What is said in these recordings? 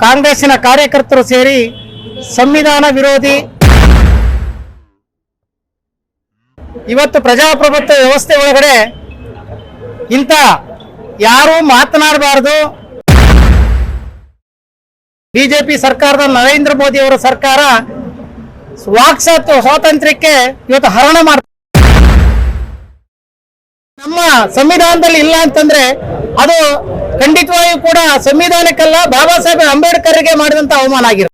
ಕಾಂಗ್ರೆಸ್ಸಿನ ಕಾರ್ಯಕರ್ತರು ಸೇರಿ ಸಂವಿಧಾನ ವಿರೋಧಿ. ಇವತ್ತು ಪ್ರಜಾಪ್ರಭುತ್ವ ವ್ಯವಸ್ಥೆ ಒಳಗಡೆ ಇಂಥ ಯಾರೂ ಮಾತನಾಡಬಾರದು. ಬಿಜೆಪಿ ಸರ್ಕಾರದ ನರೇಂದ್ರ ಮೋದಿ ಅವರ ಸರ್ಕಾರ ವಾಕ್ ಸ್ವಾತ- ಸ್ವಾತಂತ್ರ್ಯಕ್ಕೆ ಇವತ್ತು ಹರಣ ಮಾಡ್ತಾರೆ ನಮ್ಮ ಸಂವಿಧಾನದಲ್ಲಿ ಇಲ್ಲ ಅಂತಂದ್ರೆ ಅದು ಖಂಡಿತವಾಗಿಯೂ ಕೂಡ ಸಂವಿಧಾನಕ್ಕಲ್ಲ ಬಾಬಾ ಸಾಹೇಬ್ ಅಂಬೇಡ್ಕರ್ಗೆ ಮಾಡಿದಂತ ಅವಮಾನ ಆಗಿರುತ್ತೆ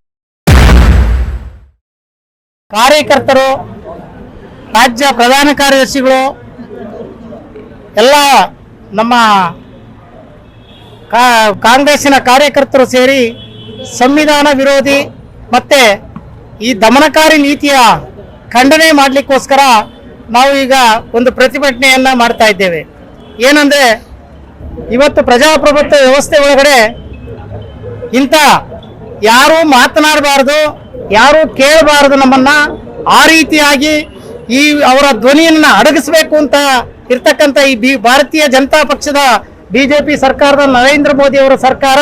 ಕಾರ್ಯಕರ್ತರು, ರಾಜ್ಯ ಪ್ರಧಾನ ಕಾರ್ಯದರ್ಶಿಗಳು, ಎಲ್ಲ ನಮ್ಮ ಕಾಂಗ್ರೆಸ್ಸಿನ ಕಾರ್ಯಕರ್ತರು ಸೇರಿ ಸಂವಿಧಾನ ವಿರೋಧಿ ಮತ್ತೆ ಈ ದಮನಕಾರಿ ನೀತಿಯ ಖಂಡನೆ ಮಾಡಲಿಕ್ಕೋಸ್ಕರ ನಾವು ಈಗ ಒಂದು ಪ್ರತಿಭಟನೆಯನ್ನ ಮಾಡ್ತಾ ಇದ್ದೇವೆ. ಏನಂದ್ರೆ ಇವತ್ತು ಪ್ರಜಾಪ್ರಭುತ್ವ ವ್ಯವಸ್ಥೆ ಒಳಗಡೆ ಇಂಥ ಯಾರೂ ಮಾತನಾಡಬಾರದು, ಯಾರೂ ಕೇಳಬಾರದು ನಮ್ಮನ್ನ ಆ ರೀತಿಯಾಗಿ ಈ ಅವರ ಧ್ವನಿಯನ್ನ ಅಡಗಿಸಬೇಕು ಅಂತ ಇರ್ತಕ್ಕಂಥ ಈ ಬಿ ಭಾರತೀಯ ಜನತಾ ಪಕ್ಷದ ಬಿಜೆಪಿ ಸರ್ಕಾರದ ನರೇಂದ್ರ ಮೋದಿ ಅವರ ಸರ್ಕಾರ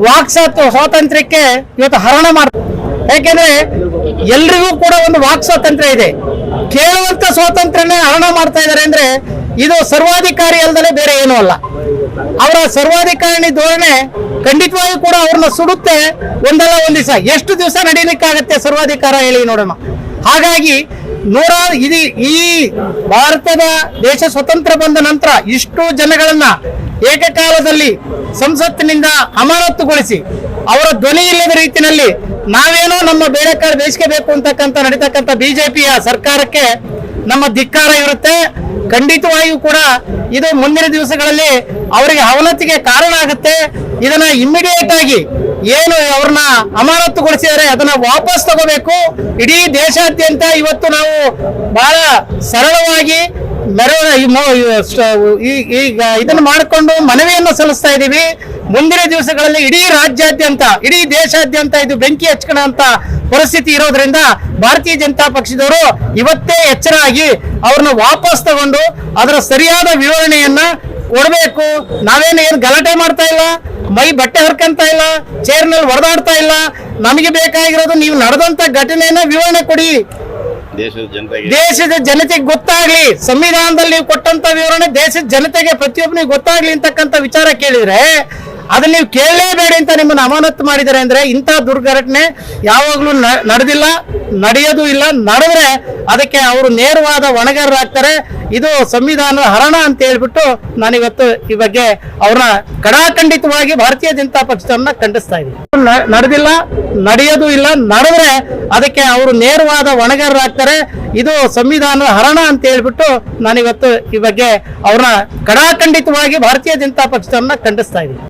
ವಾಕ್ ಸ್ವಾತ- ಸ್ವಾತಂತ್ರ್ಯಕ್ಕೆ ಇವತ್ತು ಹರಣ ಮಾಡ್ತಾರೆ ಯಾಕೆಂದರೆ ಎಲ್ರಿಗೂ ಕೂಡ ಒಂದು ವಾಕ್ ಸ್ವಾತಂತ್ರ್ಯ ಇದೆ. ಕೇಳುವಂತ ಸ್ವಾತಂತ್ರ್ಯನೇ ಹರಣ ಮಾಡ್ತಾ ಇದ್ದಾರೆ ಅಂದ್ರೆ ಇದು ಸರ್ವಾಧಿಕಾರಿ ಅಲ್ಲದೆ ಬೇರೆ ಏನೂ ಅಲ್ಲ. ಅವರ ಸರ್ವಾಧಿಕಾರಿ ಧೋರಣೆ ಖಂಡಿತವಾಗಿ ಕೂಡ ಅವ್ರನ್ನ ಸುಡುತ್ತೆ ಒಂದಲ್ಲ ಒಂದ್ ದಿವಸ. ಎಷ್ಟು ದಿವಸ ನಡೀಲಿಕ್ಕಾಗತ್ತೆ ಸರ್ವಾಧಿಕಾರ ಹೇಳಿ ನೋಡೋಣ. ಹಾಗಾಗಿ ನೂರ ಇದು ಈ ಭಾರತದ ದೇಶ ಸ್ವತಂತ್ರ ಬಂದ ನಂತರ ಇಷ್ಟು ಜನಗಳನ್ನ ಏಕಕಾಲದಲ್ಲಿ ಸಂಸತ್ತಿನಿಂದ ಅಮಾನತುಗೊಳಿಸಿ ಅವರ ಧ್ವನಿ ಇಲ್ಲದ ರೀತಿಯಲ್ಲಿ ನಾವೇನೋ ನಮ್ಮ ಬೇಳೆಕಾಳು ಬೇಕು ಅಂತಕ್ಕಂಥ ನಡೀತಕ್ಕಂಥ ಬಿಜೆಪಿಯ ಸರ್ಕಾರಕ್ಕೆ ನಮ್ಮ ಧಿಕ್ಕಾರ ಇರುತ್ತೆ. ಖಂಡಿತವಾಗಿಯೂ ಕೂಡ ಇದು ಮುಂದಿನ ದಿವಸಗಳಲ್ಲಿ ಅವರಿಗೆ ಅವನತಿಗೆ ಕಾರಣ ಆಗುತ್ತೆ. ಇದನ್ನ ಇಮ್ಮಿಡಿಯೇಟ್ ಆಗಿ ಏನು ಅವ್ರನ್ನ ಅಮಾನತುಗೊಳಿಸಿದರೆ ಅದನ್ನ ವಾಪಸ್ ತಗೋಬೇಕು. ಇಡೀ ದೇಶಾದ್ಯಂತ ಇವತ್ತು ನಾವು ಬಹಳ ಸರಳವಾಗಿ ಈಗ ಇದನ್ನ ಮಾಡಿಕೊಂಡು ಮನವಿಯನ್ನು ಸಲ್ಲಿಸ್ತಾ ಇದ್ದೀವಿ. ಮುಂದಿನ ದಿವಸಗಳಲ್ಲಿ ಇಡೀ ರಾಜ್ಯಾದ್ಯಂತ, ಇಡೀ ದೇಶಾದ್ಯಂತ ಇದು ಬೆಂಕಿ ಹಚ್ಕೋಣ ಅಂತ ಪರಿಸ್ಥಿತಿ ಇರೋದ್ರಿಂದ ಭಾರತೀಯ ಜನತಾ ಪಕ್ಷದವರು ಇವತ್ತೇ ಎಚ್ಚರ ಆಗಿ ಅವ್ರನ್ನ ವಾಪಸ್ ತಗೊಂಡು ಅದರ ಸರಿಯಾದ ವಿವರಣೆಯನ್ನ ಕೊಡಬೇಕು. ನಾವೇನು ಏನು ಗಲಾಟೆ ಮಾಡ್ತಾ ಇಲ್ಲ? ಮೈ ಬಟ್ಟೆ ಹರ್ಕಂತ ಇಲ್ಲ ಚೇರ್ನಲ್ಲಿ ಹೊಡೆದಾಡ್ತಾ ಇಲ್ಲ. ನಮಗೆ ಬೇಕಾಗಿರೋದು ನೀವು ನಡೆದಂತ ಘಟನೆಯನ್ನ ವಿವರಣೆ ಕೊಡಿ. ದೇಶದ ಜನತೆಗೆ ಗೊತ್ತಾಗ್ಲಿ. ಸಂವಿಧಾನದಲ್ಲಿ ನೀವು ಕೊಟ್ಟಂತ ವಿವರಣೆ ದೇಶದ ಜನತೆಗೆ ಪ್ರತಿಯೊಬ್ಬನಿಗೆ ಗೊತ್ತಾಗ್ಲಿ ಅಂತಕ್ಕಂಥ ವಿಚಾರ ಕೇಳಿದ್ರೆ ಅದನ್ನ ನೀವು ಕೇಳಲೇಬೇಡಿ ಅಂತ ನಿಮ್ಮನ್ನ ಅಮಾನತು ಮಾಡಿದ್ದಾರೆ ಅಂದ್ರೆ ಇಂಥ ದುರ್ಘಟನೆ ಯಾವಾಗ್ಲೂ ನಡೆದಿಲ್ಲ, ನಡೆಯೋದು ಇಲ್ಲ. ನಡೆದ್ರೆ ಅದಕ್ಕೆ ಅವರು ನೇರವಾದ ಹೊಣೆಗಾರರಾಗ್ತಾರೆ. ಇದು ಸಂವಿಧಾನದ ಹರಣ ಅಂತ ಹೇಳ್ಬಿಟ್ಟು ನಾನಿವತ್ತು ಈ ಬಗ್ಗೆ ಅವ್ರನ್ನ ಕಡಾಖಂಡಿತವಾಗಿ ಭಾರತೀಯ ಜನತಾ ಪಕ್ಷದನ್ನ ಖಂಡಿಸ್ತಾ ಇದ್ದೀನಿ. ನಡೆದಿಲ್ಲ, ನಡೆಯೋದು ಇಲ್ಲ. ನಡೆದ್ರೆ ಅದಕ್ಕೆ ಅವರು ನೇರವಾದ ಹೊಣೆಗಾರರಾಗ್ತಾರೆ. ಇದು ಸಂವಿಧಾನದ ಹರಣ ಅಂತ ಹೇಳ್ಬಿಟ್ಟು ನಾನಿವತ್ತು ಈ ಬಗ್ಗೆ ಅವ್ರನ್ನ ಕಡಾಖಂಡಿತವಾಗಿ ಭಾರತೀಯ ಜನತಾ ಪಕ್ಷದನ್ನ ಖಂಡಿಸ್ತಾ ಇದ್ದೀನಿ.